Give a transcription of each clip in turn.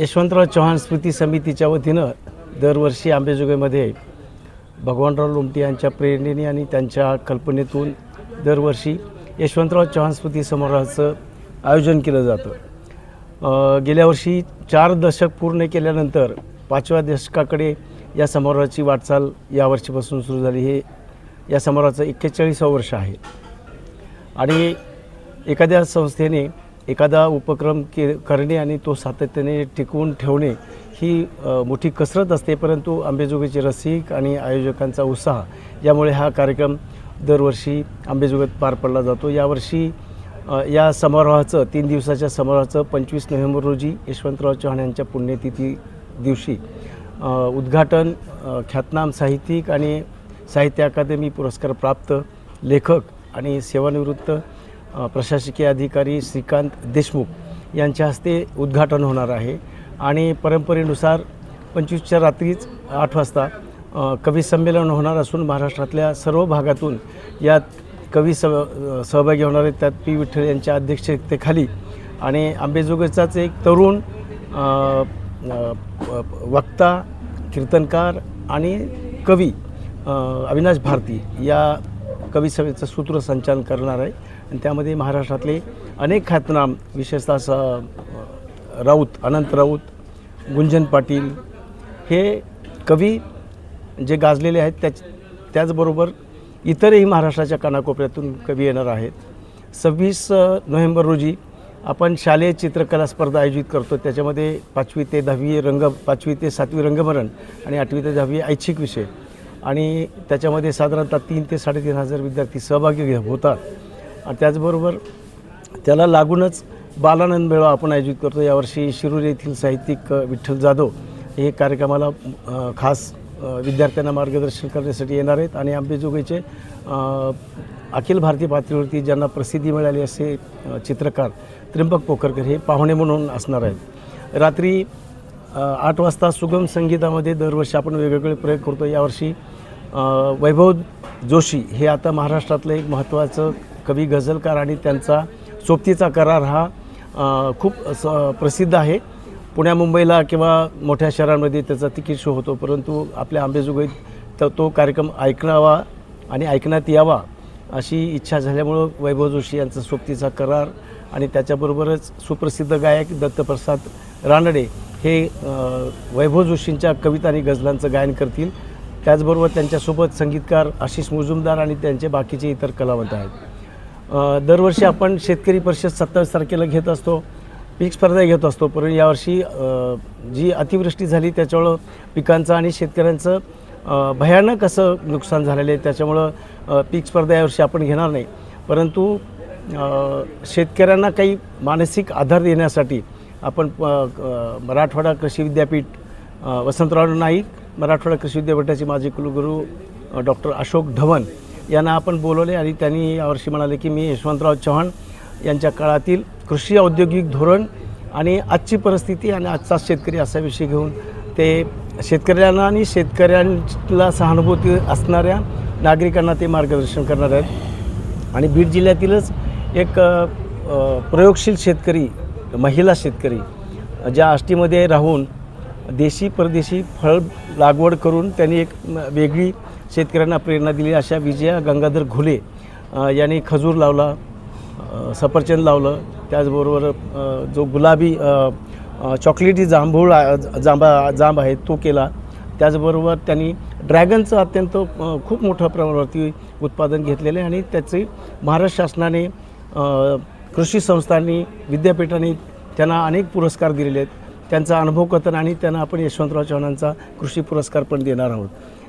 यशवंतराव चव्हाण स्मृती समितीच्या वतीनं दरवर्षी आंबेजोगाईमध्ये भगवानराव लोमटे यांच्या प्रेरणेने आणि त्यांच्या कल्पनेतून दरवर्षी यशवंतराव चव्हाण स्मृती समारोहाचं आयोजन केलं जातं. गेल्या वर्षी चार दशक पूर्ण केल्यानंतर पाचव्या दशकाकडे या समारोहाची वाटचाल यावर्षीपासून सुरू झाली. हे या समारोहाचं एक्केचाळीसावं वर्ष आहे. आणि एखाद्या संस्थेने एखादा उपक्रम के करणे आणि तो सातत्याने टिकवून ठेवणे ही मोठी कसरत असते. परंतु आंबेजोगाईचे रसिक आणि आयोजकांचा उत्साह यामुळे हा कार्यक्रम दरवर्षी आंबेजोगाईत पार पडला जातो. यावर्षी या समारोहाचं तीन दिवसाच्या समारोहाचं पंचवीस नोव्हेंबर रोजी यशवंतराव चव्हाण यांच्या पुण्यतिथी दिवशी उद्घाटन ख्यातनाम साहित्यिक आणि साहित्य अकादमी पुरस्कार प्राप्त लेखक आणि सेवानिवृत्त प्रशासकीय अधिकारी श्रीकांत देशमुख यांच्या हस्ते उद्घाटन होणार आहे. आणि परंपरेनुसार पंचवीसच्या रात्रीच आठ वाजता कवी संमेलन होणार असून महाराष्ट्रातल्या सर्व भागातून यात कवी स सहभागी होणार आहेत. त्यात पी विठ्ठल यांच्या अध्यक्षतेखाली आणि आंबेजोगाईचाच एक तरुण वक्ता कीर्तनकार आणि कवी अविनाश भारती या कवी सभेचं सूत्रसंचालन करणार आहे. आणि त्यामध्ये महाराष्ट्रातले अनेक ख्यातनाम विशेषतः स राऊत अनंत राऊत गुंजन पाटील हे कवी जे गाजलेले आहेत त्याच त्याचबरोबर इतरही महाराष्ट्राच्या कानाकोपऱ्यातून कवी येणार आहेत. सव्वीस नोव्हेंबर रोजी आपण शालेय चित्रकला स्पर्धा आयोजित करतो. त्याच्यामध्ये पाचवी ते दहावी रंग पाचवी ते सातवी रंगमरण आणि आठवी ते दहावी ऐच्छिक विषय. आणि त्याच्यामध्ये साधारणतः तीन ते साडेतीन हजार विद्यार्थी सहभागी होतात. त्याचबरोबर त्याला लागूनच बालानंद मेळावा आपण आयोजित करतो. यावर्षी शिरूर येथील साहित्यिक विठ्ठल जाधव हे कार्यक्रमाला खास विद्यार्थ्यांना मार्गदर्शन करण्यासाठी येणार आहेत. आणि आंबेजोगाईचे अखिल भारतीय पातळीवरती ज्यांना प्रसिद्धी मिळाली असे चित्रकार त्र्यंबक पोखरकर हे पाहुणे म्हणून असणार आहेत. रात्री आठ वाजता सुगम संगीतामध्ये दरवर्षी आपण वेगवेगळे प्रयोग करतो. यावर्षी वैभव जोशी हे आता महाराष्ट्रातलं एक महत्त्वाचं कवी गझलकार आणि त्यांचा सोबतीचा करार हा खूप स प्रसिद्ध आहे. पुण्या मुंबईला किंवा मोठ्या शहरांमध्ये त्याचा तिकीट शो होतो परंतु आपल्या आंबेजोगाईत तर तो कार्यक्रम ऐकणावा आणि ऐकण्यात यावा अशी इच्छा झाल्यामुळं वैभव जोशी यांचा सोबतीचा करार आणि त्याच्याबरोबरच सुप्रसिद्ध गायक दत्तप्रसाद रानडे हे वैभव जोशींच्या कविता आणि गझलांचं गायन करतील. त्याचबरोबर त्यांच्यासोबत संगीतकार आशिष मुजुमदार आणि त्यांचे बाकीचे इतर कलावंत आहेत. दरवर्षी आपण शेतकरी परिषद सत्तावीस तारखेला घेत असतो. पीक स्पर्धा घेत असतो. परंतु यावर्षी जी अतिवृष्टी झाली त्याच्यामुळं पिकांचं आणि शेतकऱ्यांचं भयानक असं नुकसान झालेलं आहे. त्याच्यामुळं पीक स्पर्धा यावर्षी आपण घेणार नाही. परंतु शेतकऱ्यांना काही मानसिक आधार देण्यासाठी आपण मराठवाडा कृषी विद्यापीठ वसंतराव नाईक मराठवाडा कृषी विद्यापीठाचे माजी कुलगुरू डॉक्टर अशोक ढवण यांना आपण बोलवले आणि त्यांनी यावर्षी म्हणाले की मी यशवंतराव चव्हाण यांच्या काळातील कृषी औद्योगिक धोरण आणि आजची परिस्थिती आणि आजचा शेतकरी असा विषय घेऊन ते शेतकऱ्यांना आणि शेतकऱ्यांना सहानुभूती असणाऱ्या नागरिकांना ते मार्गदर्शन करणार आहेत. आणि बीड जिल्ह्यातीलच एक प्रयोगशील शेतकरी महिला शेतकरी ज्या आष्टीमध्ये राहून देशी परदेशी फळ लागवड करून त्यांनी एक वेगळी शेतकऱ्यांना प्रेरणा दिली. अशा विजया गंगाधर घुले यांनी खजूर लावला सफरचंद लावलं. त्याचबरोबर जो गुलाबी चॉकलेटी जांभूळ जांभा जांब आहे तो केला. त्याचबरोबर त्यांनी ड्रॅगनचं अत्यंत खूप मोठ्या प्रमाणावरती उत्पादन घेतलेलं आहे आणि त्याचे महाराष्ट्र शासनाने कृषी संस्थांनी विद्यापीठांनी त्यांना अनेक पुरस्कार दिलेले आहेत. त्यांचा अनुभव कथन आणि त्यांना आपण यशवंतराव चव्हाणांचा कृषी पुरस्कार पण देणार आहोत.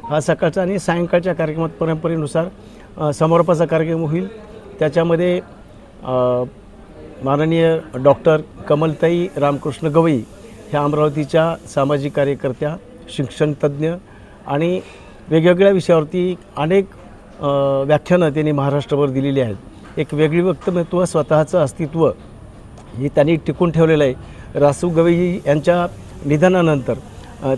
हा सकाळचा आणि सायंकाळच्या कार्यक्रमात परंपरेनुसार समारोपाचा कार्यक्रम होईल. त्याच्यामध्ये माननीय डॉक्टर कमलताई रामकृष्ण गवई ह्या अमरावतीच्या सामाजिक कार्यकर्त्या शिक्षणतज्ज्ञ आणि वेगवेगळ्या विषयावरती अनेक व्याख्यानं त्यांनी महाराष्ट्रभर दिलेली आहेत. एक वेगळी व्यक्तिमत्व स्वतःचं अस्तित्व हे त्यांनी टिकून ठेवलेलं आहे. रासू गवई यांच्या निधनानंतर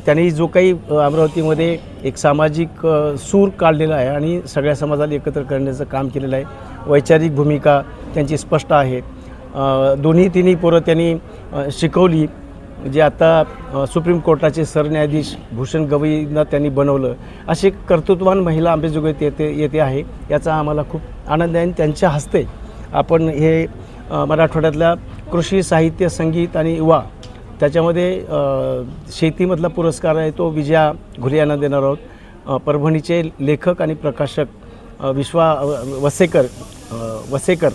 त्यांनी जो काही अमरावतीमध्ये एक सामाजिक सूर काढलेला आहे आणि सगळ्या समाजाला एकत्र करण्याचं काम केलेलं आहे. वैचारिक भूमिका त्यांची स्पष्ट आहे. दोन्ही तिन्ही पोरं त्यांनी शिकवली जे आता सुप्रीम कोर्टाचे सरन्यायाधीश भूषण गवईंना त्यांनी बनवलं. अशी कर्तृत्वान महिला अंबेजोगाईत येते येते आहे. याचा आम्हाला खूप आनंद आहे आणि त्यांच्या हस्ते आपण हे मराठवाड्यातल्या कृषी साहित्य संगीत आणि युवा त्याच्यामध्ये शेतीमधला पुरस्कार आहे तो विजया घुले यांना देणार आहोत. परभणीचे लेखक आणि प्रकाशक विश्वा वसेकर वसेकर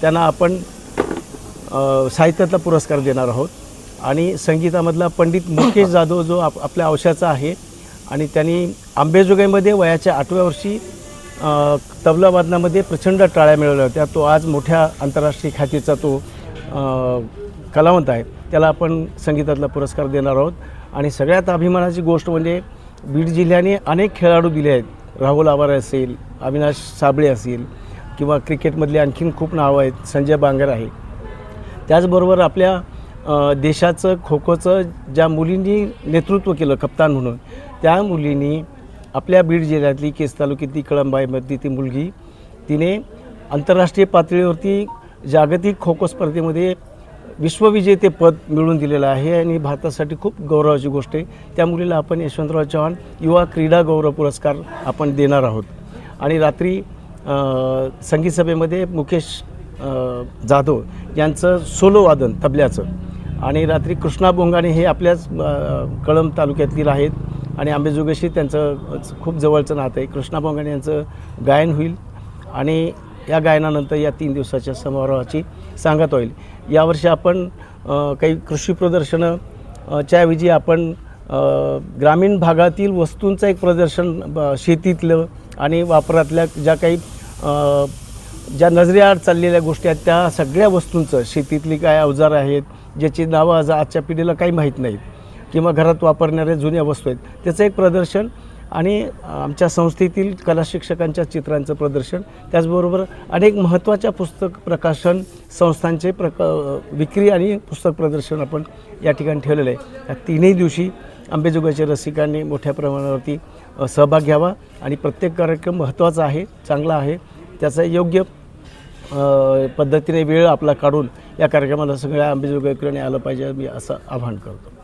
त्यांना आपण साहित्यातला पुरस्कार देणार आहोत. आणि संगीतामधला पंडित मुकेश जाधव जो आप आपल्या औषधाचा आहे आणि त्यांनी आंबेजोगाईमध्ये वयाच्या आठव्या वर्षी तबलावादनामध्ये प्रचंड टाळ्या मिळवल्या होत्या. तो आज मोठ्या आंतरराष्ट्रीय ख्यातीचा तो कलावंत आहे. त्याला आपण संगीतातला पुरस्कार देणार आहोत. आणि सगळ्यात अभिमानाची गोष्ट म्हणजे बीड जिल्ह्याने अनेक खेळाडू दिले आहेत. राहुल आवारे असेल अविनाश साबळे असेल किंवा क्रिकेटमधले आणखीन खूप नावं आहेत. संजय बांगर आहे. त्याचबरोबर आपल्या देशाचं खो खोचं ज्या मुलींनी नेतृत्व केलं कप्तान म्हणून त्या मुलींनी आपल्या बीड जिल्ह्यातली केस तालुक्यातली कळंबाईमधली ती मुलगी तिने आंतरराष्ट्रीय पातळीवरती जागतिक खो खो स्पर्धेमध्ये विश्वविजेतेपद मिळवून दिलेलं आहे आणि भारतासाठी खूप गौरवाची गोष्ट आहे. त्या मुलीला आपण यशवंतराव चव्हाण युवा क्रीडा गौरव पुरस्कार आपण देणार आहोत. आणि रात्री संगीत सभेमध्ये मुकेश जाधव यांचं सोलो वादन तबल्याचं. आणि रात्री कृष्णा बोंगाणे हे आपल्याच कळंब तालुक्यातील आहेत. आणि आंबेजोगेशी त्यांचं खूप जवळचं नातं आहे. कृष्णा बोंगाणे यांचं गायन होईल आणि या गायनानंतर या तीन दिवसाच्या समारोहाची सांगत होईल. यावर्षी आपण काही कृषी प्रदर्शनं च्याऐवजी आपण ग्रामीण भागातील वस्तूंचं एक प्रदर्शन ब- शेतीतलं आणि वापरातल्या ज्या काही ज्या नजरेआड चाललेल्या गोष्टी आहेत त्या सगळ्या वस्तूंचं शेतीतली काय अवजार आहेत ज्याची नावं आज आजच्या पिढीला काही माहीत नाहीत. किंवा घरात वापरणाऱ्या जुन्या वस्तू आहेत. त्याचं एक प्रदर्शन आणि आमच्या संस्थेतील कला शिक्षकांच्या चित्रांचं प्रदर्शन. त्याचबरोबर अनेक महत्त्वाच्या पुस्तक प्रकाशन संस्थांचे प्रक विक्री आणि पुस्तक प्रदर्शन आपण या ठिकाणी ठेवलेलं आहे. या तीनही दिवशी आंबेजोगाईच्या रसिकांनी मोठ्या प्रमाणावरती सहभाग घ्यावा आणि प्रत्येक कार्यक्रम महत्त्वाचा आहे चांगला आहे. त्याचा योग्य पद्धतीने वेळ आपला काढून या कार्यक्रमाला सगळ्या आंबेजोगाईकडे आलं पाहिजे मी असं आवाहन करतो.